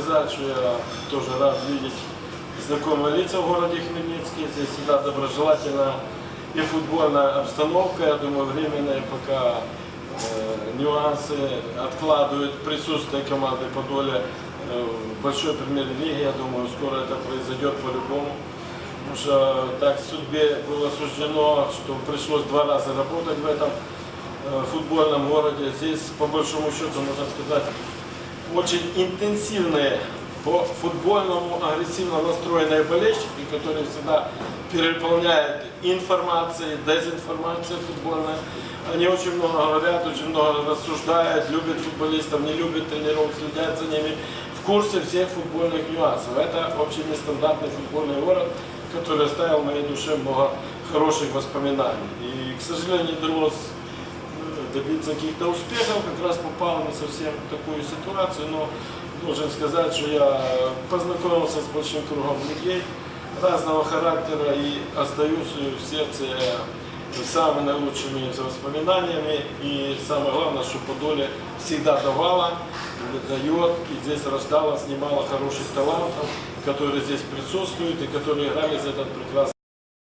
сказать, что я тоже рад видеть знакомые лица в городе Хмельницкий. Здесь всегда доброжелательная и футбольная обстановка. Я думаю, временные пока э, нюансы откладывают присутствие команды Подоля э, в большой премьер-лиге. Я думаю, скоро это произойдет по-любому. Потому что так судьбе было суждено, что пришлось два раза работать в этом э, футбольном городе. Здесь, по большому счету, можно сказать, очень интенсивные по футбольному агрессивно настроенные болельщики, которые всегда переполняют информацией, дезинформацией футбольной. Они очень много говорят, очень много рассуждают, любят футболистов, не любят тренеров, следят за ними, в курсе всех футбольных нюансов. Это вообще нестандартный футбольный город, который оставил моей душе много хороших воспоминаний. И, к сожалению, не удалось добиться каких-то успехов, как раз попал не совсем в такую ситуацию, но должен сказать, что я познакомился с большим кругом людей разного характера и остаюсь в сердце самыми наилучшими воспоминаниями. И самое главное, что Подоле всегда давала, дает, и здесь рождалось немало хороших талантов, которые здесь присутствуют и которые играли за этот прекрасный